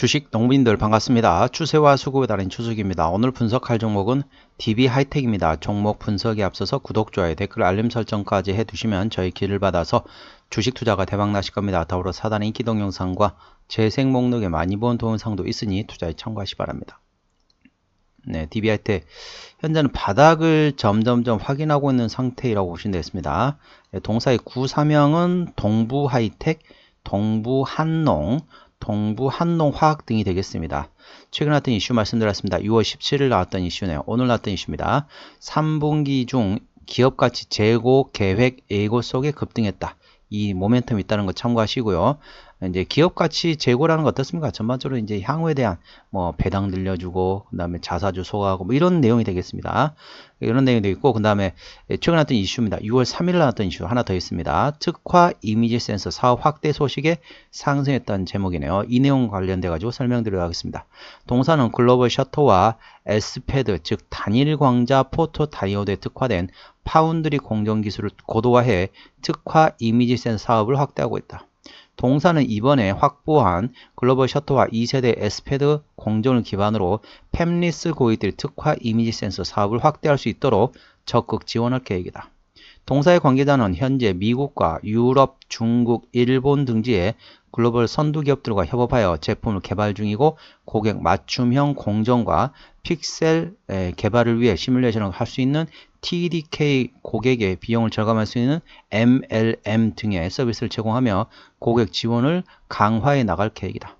주식 농민들 반갑습니다. 추세와 수급에 달인 추석입니다. 오늘 분석할 종목은 DB 하이텍입니다. 종목 분석에 앞서서 구독, 좋아요, 댓글, 알림 설정까지 해두시면 저희 길을 받아서 주식 투자가 대박 나실 겁니다. 더불어 사단의 인기 동 영상과 재생 목록에 많이 본 동영상도 있으니 투자에 참고하시 기 바랍니다. 네, DB 하이텍 현재는 바닥을 점점점 확인하고 있는 상태라고 보시면 되겠습니다. 네, 동사의 구사명은 동부 하이텍, 동부 한농, 동부 한농 화학 등이 되겠습니다. 최근 나왔던 이슈 말씀드렸습니다. 6월 17일 나왔던 이슈네요. 오늘 나왔던 이슈입니다. 3분기 중 기업 가치 재고 계획 예고 속에 급등했다. 이 모멘텀이 있다는 거 참고하시고요. 이제 기업 가치 재고라는 거 어떻습니까? 전반적으로 이제 향후에 대한 뭐 배당 늘려주고 그다음에 자사주 소화하고 뭐 이런 내용이 되겠습니다. 이런 내용도 있고 그다음에 최근 나왔던 이슈입니다. 6월 3일 나왔던 이슈 하나 더 있습니다. 특화 이미지 센서 사업 확대 소식에 상승했던 제목이네요. 이 내용 관련돼 가지고 설명드리도록 하겠습니다. 동사는 글로벌 셔터와 에스패드 즉 단일 광자 포토 다이오드에 특화된 파운드리 공정 기술을 고도화해 특화 이미지 센서 사업을 확대하고 있다. 동사는 이번에 확보한 글로벌 셔터와 2세대 에스패드 공정을 기반으로 팹리스 고객들이 특화 이미지 센서 사업을 확대할 수 있도록 적극 지원할 계획이다. 동사의 관계자는 현재 미국과 유럽, 중국, 일본 등지의 글로벌 선두 기업들과 협업하여 제품을 개발 중이고 고객 맞춤형 공정과 픽셀 개발을 위해 시뮬레이션을 할 수 있는 TDK 고객의 비용을 절감할 수 있는 MLM 등의 서비스를 제공하며 고객 지원을 강화해 나갈 계획이다.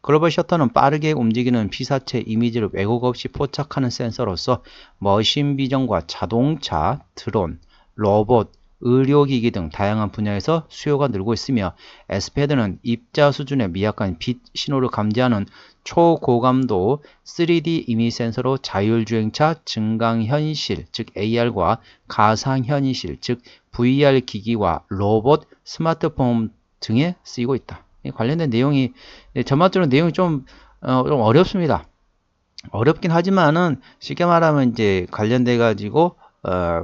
글로벌 셔터는 빠르게 움직이는 피사체 이미지를 왜곡 없이 포착하는 센서로서 머신 비전과 자동차, 드론, 로봇, 의료기기 등 다양한 분야에서 수요가 늘고 있으며 에스패드는 입자 수준의 미약한 빛 신호를 감지하는 초고감도 3D 이미지 센서로 자율주행차 증강현실 즉 AR과 가상현실 즉 VR 기기와 로봇, 스마트폰 등에 쓰이고 있다. 관련된 내용이 전반적으로 내용이 좀, 어, 좀 어렵습니다. 어렵긴 하지만은 쉽게 말하면 이제 관련돼 가지고 어,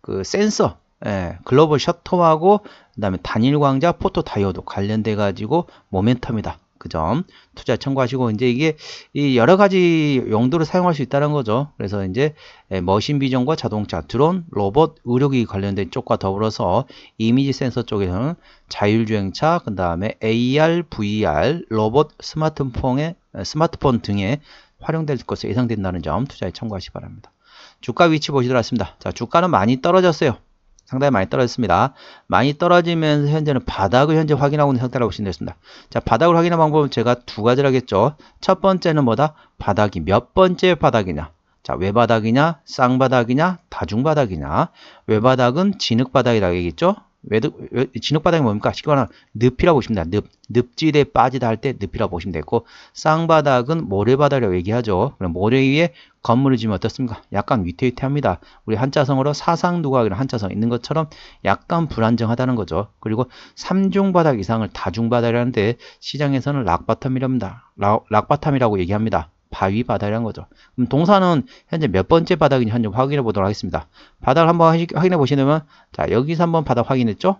그 센서 예, 글로벌 셔터하고 그다음에 단일 광자 포토 다이오드 관련돼 가지고 모멘텀이다. 그 점 투자 참고하시고 이제 이게 이 여러 가지 용도로 사용할 수 있다는 거죠. 그래서 이제 예, 머신 비전과 자동차, 드론, 로봇, 의료기기 관련된 쪽과 더불어서 이미지 센서 쪽에서는 자율주행차, 그 다음에 AR, VR, 로봇, 스마트폰에 스마트폰 등에 활용될 것으로 예상된다는 점 투자에 참고하시 기 바랍니다. 주가 위치 보시도록 하겠습니다. 자, 주가는 많이 떨어졌어요. 상당히 많이 떨어졌습니다. 많이 떨어지면서 현재는 바닥을 현재 확인하고 있는 상태라고 보시면 되겠습니다. 자, 바닥을 확인하는 방법은 제가 두 가지를 하겠죠. 첫 번째는 뭐다? 바닥이 몇 번째 바닥이냐? 자, 외바닥이냐, 쌍바닥이냐, 다중바닥이냐. 외바닥은 진흙바닥이라고 얘기했죠. 진흙바닥이 뭡니까? 쉽게 말하면 늪이라고 보시면 됩니다. 늪, 늪지대에 빠지다 할 때 늪이라고 보시면 되고 쌍바닥은 모래바닥이라고 얘기하죠. 그럼 모래 위에 건물을 지으면 어떻습니까? 약간 위태위태합니다. 우리 한자성으로 사상두각이라는 한자성 있는 것처럼 약간 불안정하다는 거죠. 그리고 삼중바닥 이상을 다중바닥이라는데 시장에서는 락바텀이랍니다. 락바텀이라고 얘기합니다. 바위 바닥이라는 거죠. 그럼 동사는 현재 몇 번째 바닥인지 현재 확인해 보도록 하겠습니다. 바닥을 한번 확인해 보시면 자 여기서 한번 바닥 확인했죠?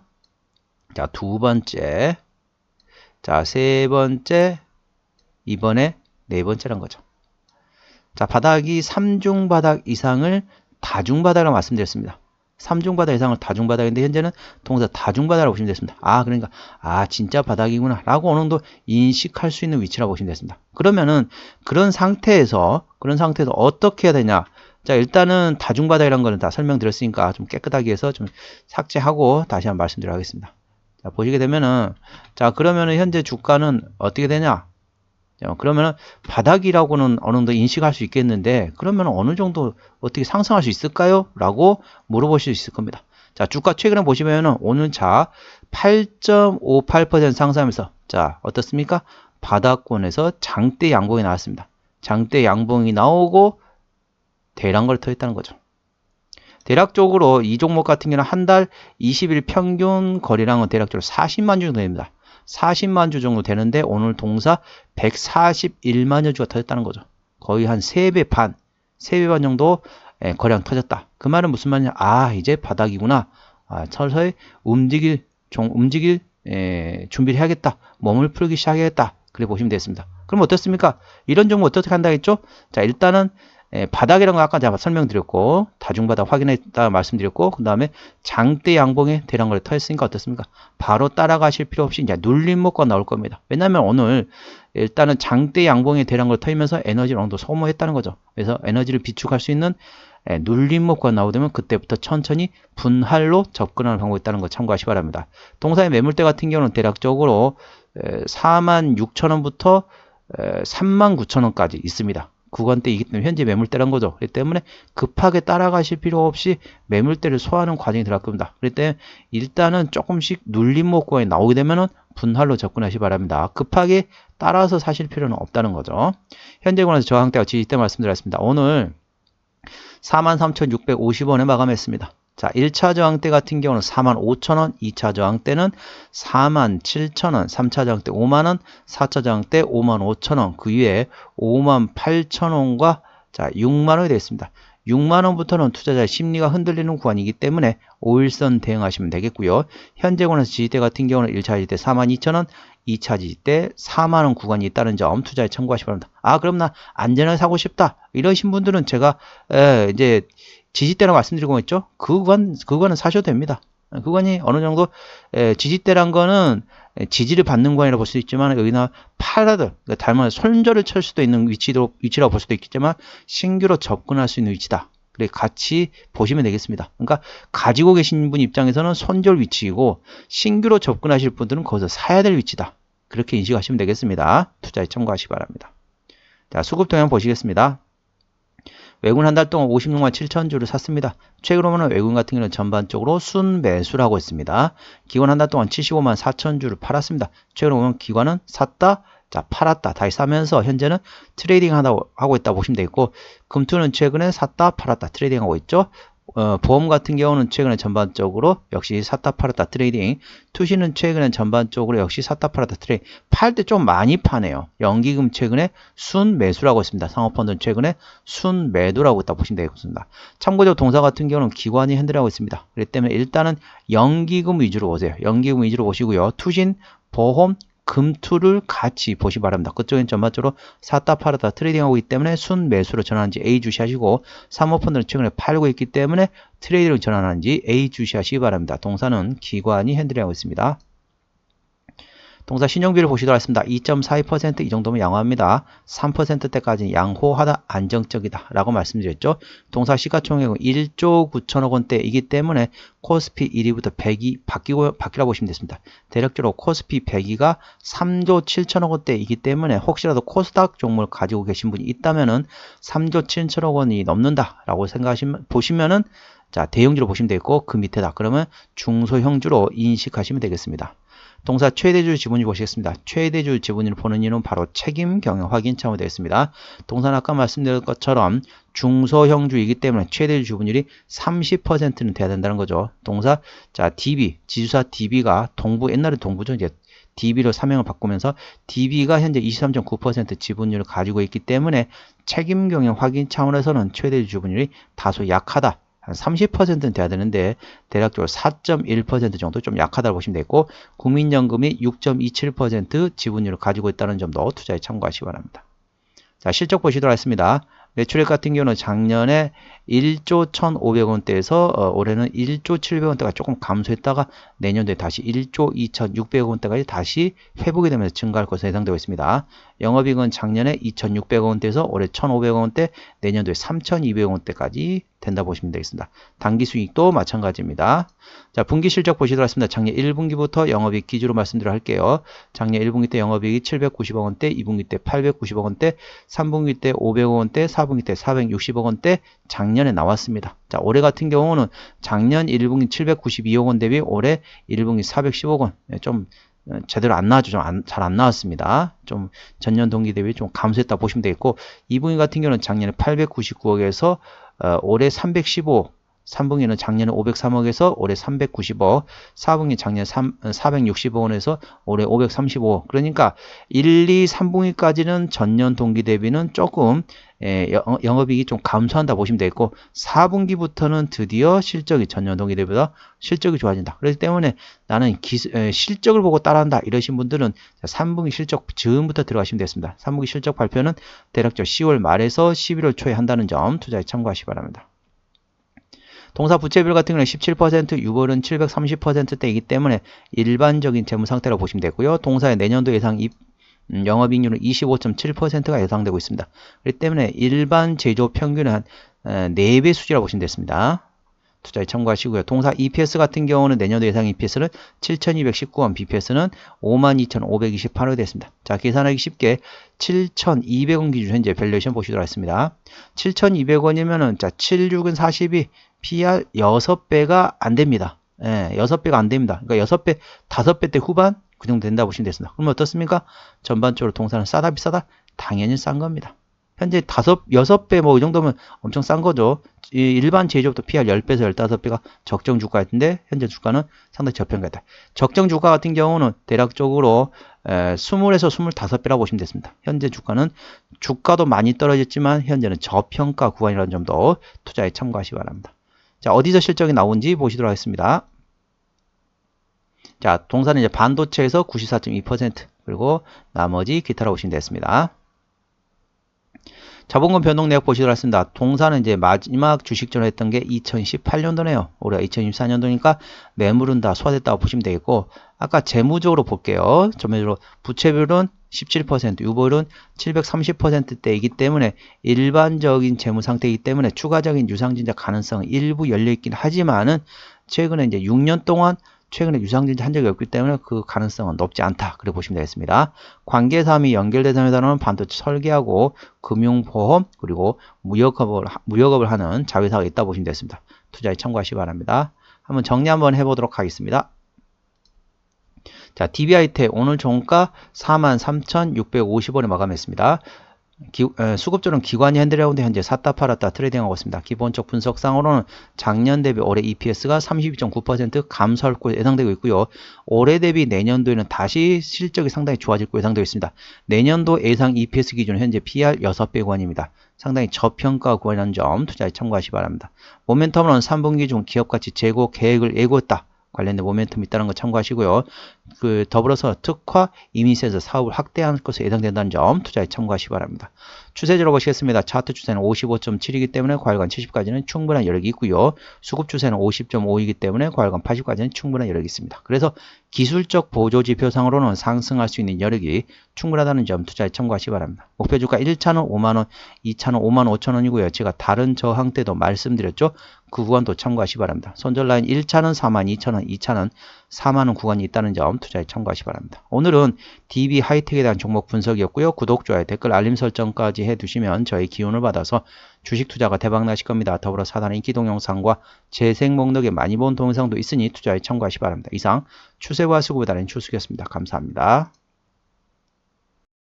자 두 번째 자 세 번째 이번에 네 번째란 거죠. 자 바닥이 3중 바닥 이상을 다중 바닥이라고 말씀드렸습니다. 3중 바닥 이상을 다중 바닥인데 현재는 동사 다중 바닥이라고 보시면 되겠습니다. 아 그러니까 아 진짜 바닥이구나 라고 어느 정도 인식할 수 있는 위치라고 보시면 되겠습니다. 그러면은 그런 상태에서 그런 상태에서 어떻게 해야 되냐 자 일단은 다중 바닥이라는 거는 다 설명드렸으니까 좀 깨끗하게 해서 좀 삭제하고 다시 한번 말씀드리겠습니다. 자 보시게 되면은 자 그러면은 현재 주가는 어떻게 되냐 그러면은 바닥이라고는 어느 정도 인식할 수 있겠는데 그러면 어느 정도 어떻게 상승할 수 있을까요? 라고 물어보실 수 있을 겁니다. 자 주가 최근에 보시면은 오늘 자 8.58% 상승하면서 자 어떻습니까? 바닥권에서 장대 양봉이 나왔습니다. 장대 양봉이 나오고 대량 거래 터졌다는 거죠. 대략적으로 이 종목 같은 경우는 한 달 20일 평균 거래량은 대략적으로 40만 주 정도 됩니다. 40만 주 정도 되는데 오늘 동사 141만여 주가 터졌다는 거죠. 거의 한 3배 반, 3배 반 정도 예, 거래량 터졌다. 그 말은 무슨 말이냐? 아, 이제 바닥이구나. 아, 서서히 움직일, 종, 움직일 에, 예, 준비를 해야겠다. 몸을 풀기 시작해야겠다. 그래 보시면 되겠습니다. 그럼 어떻습니까? 이런 종목 어떻게 한다 했죠? 자, 일단은 예, 바닥이라는 거 아까 제가 설명드렸고 다중바닥 확인했다 말씀드렸고 그 다음에 장대 양봉에 대량 거래 터했으니까 어떻습니까? 바로 따라가실 필요 없이 이제 눌림목과 나올 겁니다. 왜냐하면 오늘 일단은 장대 양봉에 대량 거래 터이면서 에너지를 어느 정도 소모했다는 거죠. 그래서 에너지를 비축할 수 있는 예, 눌림목과 나오면 그때부터 천천히 분할로 접근하는 방법이 있다는 거 참고하시 기 바랍니다. 동사의 매물대 같은 경우는 대략적으로 4만 6천 원부터 3만 9천 원까지 있습니다. 구간대이기 때문에 현재 매물대란 거죠. 그렇기 때문에 급하게 따라가실 필요 없이 매물대를 소화하는 과정이 들어갈 겁니다. 그렇기 때문에 일단은 조금씩 눌림목 구간이 나오게 되면은 분할로 접근하시 기 바랍니다. 급하게 따라서 사실 필요는 없다는 거죠. 현재 구간에서 저항대와 지지대 말씀드렸습니다. 오늘 43,650원에 마감했습니다. 자, 1차 저항 대 같은 경우는 45,000원, 2차 저항대는 47,000원, 3차 저항대 5만원, 4차 저항대 55,000원, 그 위에 58,000원과 자, 6만원이 되겠습니다. 6만원부터는 투자자의 심리가 흔들리는 구간이기 때문에 5일선 대응하시면 되겠고요. 현재 권에서 지지대 같은 경우는 1차 지지대 42,000원, 2차 지지대 4만원 구간이 있다는 점 투자에 참고하시 기 바랍니다. 아, 그럼 나 안전하게 사고 싶다. 이러신 분들은 제가 에, 이제 지지대라고 말씀드리고 있죠. 그건 그거는 사셔도 됩니다. 그건이 어느 정도 에, 지지대란 거는 지지를 받는 구간이라고 볼 수도 있지만 여기나 팔라드 그러니까 닮은 손절을 칠 수도 있는 위치도 위치라고 볼 수도 있겠지만 신규로 접근할 수 있는 위치다. 그래 같이 보시면 되겠습니다. 그러니까 가지고 계신 분 입장에서는 손절 위치이고 신규로 접근하실 분들은 거기서 사야 될 위치다. 그렇게 인식하시면 되겠습니다. 투자에 참고하시기 바랍니다. 자, 수급 동향 보시겠습니다. 외국인 한달 동안 56만 7천 주를 샀습니다. 최근으로 보면 외국인 같은 경우는 전반적으로 순매수를 하고 있습니다. 기관 한 달 동안 75만 4천 주를 팔았습니다. 최근으로 보면 기관은 샀다, 자 팔았다 다시 사면서 현재는 트레이딩 하고 있다 보시면 되겠고 금투는 최근에 샀다 팔았다 트레이딩 하고 있죠. 어, 보험 같은 경우는 최근에 전반적으로 역시 샀다 팔았다 트레이딩 투시는 최근에 전반적으로 역시 샀다 팔았다 트레이딩 팔 때 좀 많이 파네요. 연기금 최근에 순 매수라고 있습니다. 상업펀드는 최근에 순 매도라고 있다 보시면 되겠습니다. 참고적으로 동사 같은 경우는 기관이 핸들하고 있습니다. 그렇기 때문에 일단은 연기금 위주로 오세요. 연기금 위주로 오시고요. 투신 보험 금투를 같이 보시 기 바랍니다. 그쪽엔 전반적으로 샀다 팔았다 트레이딩하고 있기 때문에 순 매수로 전환한지 A 주시하시고 사모펀드는 최근에 팔고 있기 때문에 트레이딩으로 전환하는지 A 주시하시기 바랍니다. 동사는 기관이 핸들하고 있습니다. 동사 신용비를 보시도록 하겠습니다. 2.42%이 정도면 양호합니다. 3%대까지는 양호하다, 안정적이다 라고 말씀드렸죠. 동사 시가총액은 1조 9천억 원대이기 때문에 코스피 1위부터 100이 바뀌고, 바뀌라 보시면 됐습니다. 대략적으로 코스피 100위가 3조 7천억 원대이기 때문에 혹시라도 코스닥 종목을 가지고 계신 분이 있다면은 3조 7천억 원이 넘는다 라고 생각하시면, 보시면은 자, 대형주로 보시면 되겠고, 그 밑에다. 그러면 중소형주로 인식하시면 되겠습니다. 동사 최대주 지분율 보시겠습니다. 최대주 지분율을 보는 이유는 바로 책임 경영 확인 차원이 되겠습니다. 동사는 아까 말씀드린 것처럼 중소형주이기 때문에 최대주 지분율이 30%는 돼야 된다는 거죠. 동사 자 DB 지주사 DB가 동부 옛날에 동부죠 이제 DB로 사명을 바꾸면서 DB가 현재 23.9% 지분율을 가지고 있기 때문에 책임 경영 확인 차원에서는 최대주 지분율이 다소 약하다. 한 30%는 돼야 되는데 대략적으로 4.1% 정도 좀 약하다고 보시면 되고 국민연금이 6.27% 지분율을 가지고 있다는 점도 투자에 참고하시기 바랍니다. 자 실적 보시도록 하겠습니다. 매출액 같은 경우는 작년에 1조 1,500원대에서 어, 올해는 1조 700원대가 조금 감소했다가 내년도에 다시 1조 2,600원대까지 다시 회복이 되면서 증가할 것으로 예상되고 있습니다. 영업이익은 작년에 2,600원대에서 올해 1,500원대, 내년도에 3,200원대까지 된다 보시면 되겠습니다. 단기 수익도 마찬가지입니다. 자, 분기 실적 보시도록 하겠습니다. 작년 1분기부터 영업이익 기준으로 말씀드려 할게요. 작년 1분기 때 영업이익이 790억 원대, 2분기 때 890억 원대, 3분기 때 500억 원대, 4분기 때 460억 원대 작년에 나왔습니다. 자, 올해 같은 경우는 작년 1분기 792억 원 대비 올해 1분기 410억 원. 네, 좀 어, 제대로 안 나왔죠. 좀잘 안 나왔습니다. 좀 전년 동기 대비 좀 감소했다 보시면 되겠고 2분기 같은 경우는 작년에 899억에서 어, 올해 315 3분기는 작년에 503억에서 올해 390억, 4분기 작년 3, 460억 원에서 올해 535억. 그러니까 1, 2, 3분기까지는 전년 동기 대비는 조금 예, 영- 영업이익이 좀 감소한다 보시면 되겠고 4분기부터는 드디어 실적이 전년 동기 대비보다 실적이 좋아진다. 그렇기 때문에 나는 기, 에, 실적을 보고 따라한다 이러신 분들은 3분기 실적 즈음부터 들어가시면 되겠습니다. 3분기 실적 발표는 대략적 10월 말에서 11월 초에 한다는 점 투자에 참고하시기 바랍니다. 동사 부채비율 같은 경우는 17%, 6월은 730%대이기 때문에 일반적인 재무 상태라고 보시면 되고요. 동사의 내년도 예상 입, 음, 영업이익률은 25.7%가 예상되고 있습니다. 그렇기 때문에 일반 제조 평균은 한 에, 4배 수지라고 보시면 되겠습니다. 투자에 참고하시고요. 동사 EPS 같은 경우는 내년도 예상 EPS는 7,219원, BPS는 52,528원 됐습니다. 자, 계산하기 쉽게 7,200원 기준 현재 밸류에이션 보시도록 하겠습니다. 7,200원이면은 자, 7, 6은 42, PR 6배가 안 됩니다. 예, 6배가 안 됩니다. 그러니까 6배, 5배 대 후반 그 정도 된다 보시면 되겠습니다. 그러면 어떻습니까? 전반적으로 동사는 싸다 비싸다? 당연히 싼 겁니다. 현재 다섯, 여섯 배뭐 이 정도면 엄청 싼 거죠. 이 일반 제조업도 PR 10배에서 15배가 적정 주가인데 현재 주가는 상당히 저평가다. 적정 주가 같은 경우는 대략적으로 에, 20에서 25배라고 보시면 됐습니다. 현재 주가는 주가도 많이 떨어졌지만 현재는 저평가 구간이라는 점도 투자에 참고하시기 바랍니다. 자, 어디서 실적이 나온지 보시도록 하겠습니다. 자, 동사는 이제 반도체에서 94.2% 그리고 나머지 기타라고 보시면 되겠습니다. 자본금 변동 내역 보시도록 하겠습니다. 동사는 이제 마지막 주식전을 했던 게 2018년도네요. 올해가 2024년도니까 매물은 다 소화됐다고 보시면 되겠고 아까 재무적으로 볼게요. 전체적으로 부채비율은 17%, 유보율은 730%대이기 때문에 일반적인 재무 상태이기 때문에 추가적인 유상증자 가능성은 일부 열려 있긴 하지만은 최근에 이제 6년 동안 최근에 유상증자 한 적이 없기 때문에 그 가능성은 높지 않다. 그렇게 보시면 되겠습니다. 관계사항이 연결되는 회사는 반도체 설계하고 금융보험 그리고 무역업을, 하- 무역업을 하는 자회사가 있다 보시면 되겠습니다. 투자에 참고하시기 바랍니다. 한번 정리 한번 해보도록 하겠습니다. 자, DBIT 오늘 종가 43,650원에 마감했습니다. 기, 에, 수급조는 기관이 핸들하는데 현재 샀다 팔았다 트레이딩하고 있습니다. 기본적 분석상으로는 작년 대비 올해 EPS가 32.9% 감소할 것으로 예상되고 있고요. 올해 대비 내년도에는 다시 실적이 상당히 좋아질 것으로 예상되고 있습니다. 내년도 예상 EPS 기준 현재 PR 6배 구간입니다. 상당히 저평가 구간이라는 점 투자에 참고하시 기 바랍니다. 모멘텀은 3분기 중 기업 가치 재고 계획을 예고했다. 관련된 모멘텀이 있다는 거 참고하시고요. 그 더불어서 특화 이미센서 사업을 확대할 것으로 예상된다는 점 투자에 참고하시기 바랍니다. 추세적으로 보시겠습니다. 차트 추세는 55.7이기 때문에 과열관 70까지는 충분한 여력이 있고요. 수급 추세는 50.5이기 때문에 과열관 80까지는 충분한 여력이 있습니다. 그래서 기술적 보조 지표상으로는 상승할 수 있는 여력이 충분하다는 점 투자에 참고하시기 바랍니다. 목표 주가 1차는 5만원, 2차는 5만 5천원이고요. 제가 다른 저항 때도 말씀드렸죠. 그 구간도 참고하시기 바랍니다. 손절 라인 1차는 4만 2천원, 2차는 4만원 구간이 있다는 점 투자에 참고하시기 바랍니다. 오늘은 DB 하이텍에 대한 종목 분석이었고요. 구독, 좋아요, 댓글, 알림 설정까지 해두시면 저희 기운을 받아서 주식 투자가 대박 나실 겁니다. 더불어 사단 인기 동영상과 재생 목록에 많이 본 동영상도 있으니 투자에 참고하시기 바랍니다. 이상 추세와 수급에 달인 추수였습니다. 감사합니다.